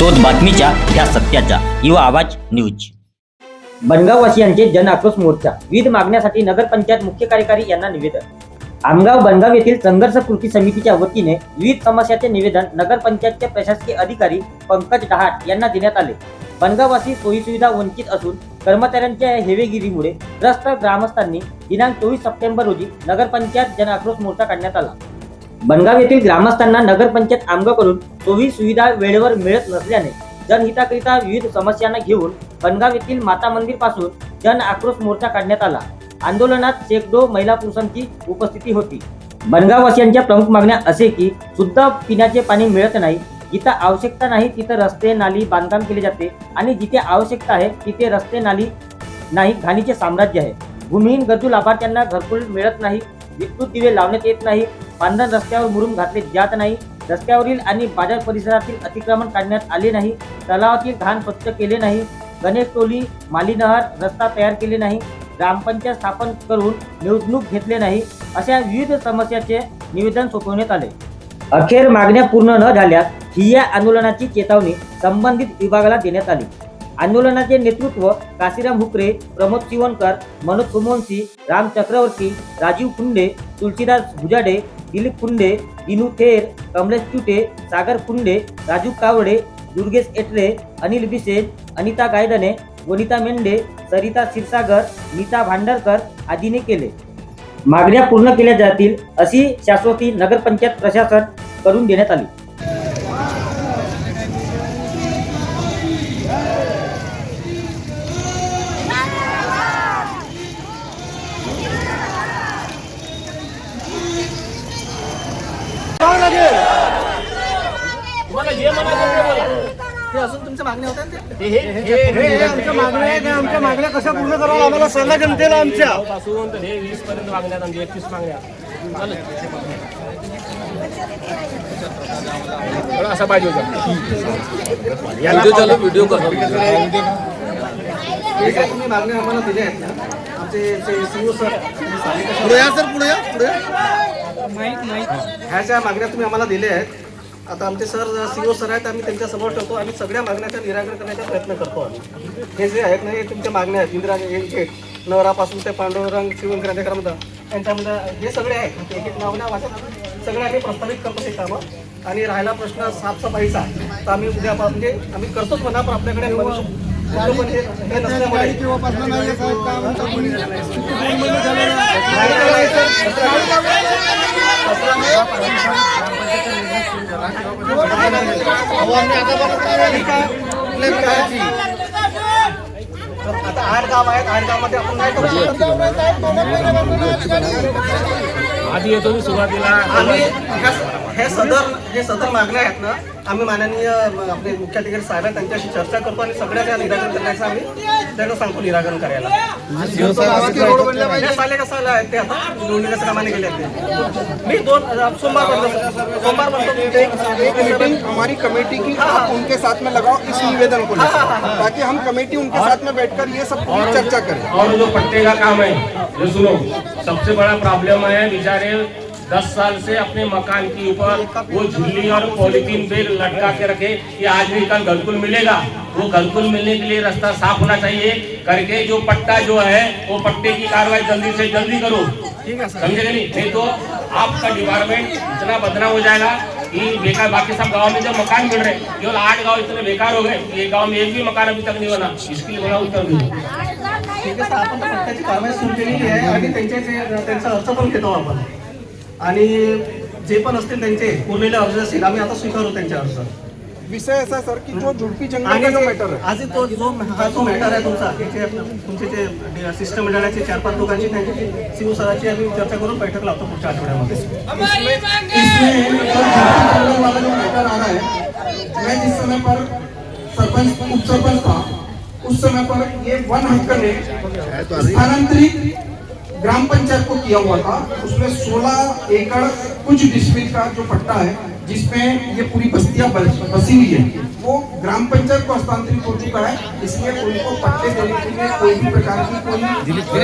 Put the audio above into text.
शोध बातमीच्या ह्या सत्याच्या युवा आवाज न्यूज. बनगाववासियांचे जन आक्रोश मोर्चा. वीज मागण्यासाठी नगरपंचायत मुख्य कार्यकारी यांना निवेदन. आमगाव बनगाव येथील संघर्ष कृती समितीच्या वतीने विविध समस्याचे निवेदन नगरपंचायतचे प्रशासकीय अधिकारी पंकज डहाट यांना देण्यात आले. बनगाववासी सोयीसुविधा वंचित असून कर्मचाऱ्यांच्या हेवेगिरीमुळे त्रस्त ग्रामस्थांनी दिनांक चोवीस सप्टेंबर रोजी नगरपंचायत जन आक्रोश मोर्चा काढण्यात आला. बनगाव येथील ग्रामस्थांना नगरपंचायत आमगावकडून सोयी सुविधा वेळेवर मिळत नसल्याने जनहिताकरिता विविध समस्यांना घेऊन बनगाव येथील माता मंदिरपासून जन आक्रोश मोर्चा काढण्यात आला. आंदोलनात शेकडो महिला पुरुषांची उपस्थिती होती. बनगाववासियांच्या प्रमुख मागण्या असे की शुद्ध पिण्याचे पाणी मिळत नाही जिथं आवश्यकता नाही तिथं रस्ते नाली बांधकाम केले जाते आणि जिथे आवश्यकता आहे तिथे रस्ते नाली नाही घाणीचे साम्राज्य आहे. भूमिहीन गरजू लाभार्थ्यांना घरकुल मिळत नाही विद्युत दिवे लावण्यात येत नाही पांढरण रस्त्यावर मुरुम घातले जात नाही. रस्त्यावरील आणि बाजार परिसरातील अतिक्रमण काढण्यात आले नाही. तलावातील घाण स्वच्छ केले नाही. गणेश टोली मालीनहर रस्ता तयार केले नाही. ग्रामपंचायत स्थापन करून निवडणूक घेतले नाही. अशा विविध समस्याचे निवेदन सोपवण्यात आले. अखेर मागण्या पूर्ण न झाल्यास ही या आंदोलनाची चेतावणी संबंधित विभागाला देण्यात आली. आंदोलनाचे नेतृत्व काशीराम हुकरे प्रमोद चिवणकर मनोज सोमवंशी राम चक्रवर्ती राजीव कुंडे तुलसीदास भुजाडे दिलीप कुंडे दिनू थेर कमलेश चुटे सागर कुंडे राजू कावडे दुर्गेश एटरे अनिल बिसेन अनिता गायदने वनिता मेंढे सरिता क्षीरसागर नीता भांडरकर आदीने केले. मागण्या पूर्ण केल्या जातील अशी शाश्वती नगरपंचायत प्रशासन करून देण्यात आली. हे अजून तुमच्या मागण्या होत्या ना ते? हे आमच्या मागण्या आहेत ना, आमच्या मागण्या कशा पूर्ण कराव्या आम्हाला सल्ला जनतेला आमच्या. पासून तर हे वीस पर्यंत मागण्या आहेत आमच्या एकतीस मागण्या असा पाहिजे होता. व्हिडिओ चालू व्हिडिओ हे ज्या तुम्ही मागण्या आम्हाला दिल्या आहेत ना? आमचे सर पुढे या सर पुढे या पुढे या. ह्या ज्या मागण्या तुम्ही आम्हाला दिल्या आहेत. आता आमचे सर सीओ सर आहेत आम्ही त्यांच्यासमोर ठेवतो. आम्ही सगळ्या मागण्याचा निराकरण करण्याचा प्रयत्न करतो आम्ही. हे जे आहेत ना हे तुमच्या मागण्या आहेत. इंदिरा गेट नवरापासून ते पांडुरंग शिवण क्रांतिकारमध्ये यांच्यामध्ये हे सगळे आहेत. एक एक नाव नाही वाटत सगळे आम्ही प्रस्तावित करतो ते कामं. आणि राहिला प्रश्न साफसफाईचा तर आम्ही उद्या म्हणजे आम्ही करतोच म्हणा पण आपल्याकडे पण पण नाही साहेब काम कोणी आता आठ गाव आहेत आठ गावामध्ये आपण नाही करू आधी येतो मी सुरुवातीला. आम्ही हे सदर हे सदर मागण्या आहेत ना आम्ही माननीय आपले मुख्याधिकारी साहेब आहेत त्यांच्याशी चर्चा करतो आणि सगळ्या त्या निराकरण करण्याचं आम्ही त्यांना सांगतो निराकरण करायला. हे साले कसं आलं आहे ते आता? निवडणुकीच्या कामाने गेले ते. मी दोन सोमवार सोमवार म्हणतो एक मीटिंग हमारी कमेटी की आप उनके साथ में लगाओ इस निवेदन को ताकि हम कमेटी उनके साथ में बैठकर ये सब चर्चा करें। और जो पट्टे का काम है ये सुनो सबसे बड़ा प्रॉब्लम है बेचारे दस साल से अपने मकान के ऊपर वो झिल्ली और पॉलिथीन पे लटका के रखे कि आज भी कल घरकुल मिलेगा। वो घरकुल मिलने के लिए रास्ता साफ़ होना चाहिए। करके जो पट्टा जो है वो पट्टे की कार्रवाई जल्दी से जल्दी करो। समझे नहीं? नहीं तो आपका डिपार्टमेंट इतना बदनाम हो जाएगा कि बेकार बाकी सब गाँव में जो मकान मिल रहे केवल आठ गाँव इतने बेकार हो गए ये गाँव में एक भी मकान अभी तक नहीं बना। इसके लिए बड़ा उत्तर दो। ठीक आहे सर आपण तर पट्ट्याची कारवाई सुरू केलेली आहे आणि त्यांचे जे त्यांचा अर्ज़ पण घेतो आपण. आणि जे पण असतील त्यांचे उरलेले अर्ज असतील आम्ही आता स्वीकारू त्यांचे अर्ज. विषय ऐसा है, सर कि जो झुडपी जंगल आणि मैटर आज तो जो हा जो मॅटर आहे तुमचा हे जे तुमचे जे सिस्टम मंडळाचे चार पाच लोकांची त्यांची सीओ सराची आम्ही चर्चा करून बैठक लावतो पुढच्या आठवड्यामध्ये. इसमें जो झुडपी जंगल वाला जो मैटर आ रहा है मैं जिस समय पर सरपंच उप सरपंच था उस समय पर ये वन हक्क ने स्थानांतरित ग्राम पंचायत को किया हुआ था, उसमें 16 एकड़ कुछ डिस्ट्रिक्ट का जो पट्टा है, जिसमें ये पूरी बस्तियाँ बस- हुई है, वो ग्राम पंचायत को हस्तांतरित हो चुका है, इसलिए उनको पट्टे देने के लिए कोई भी प्रकार की कोई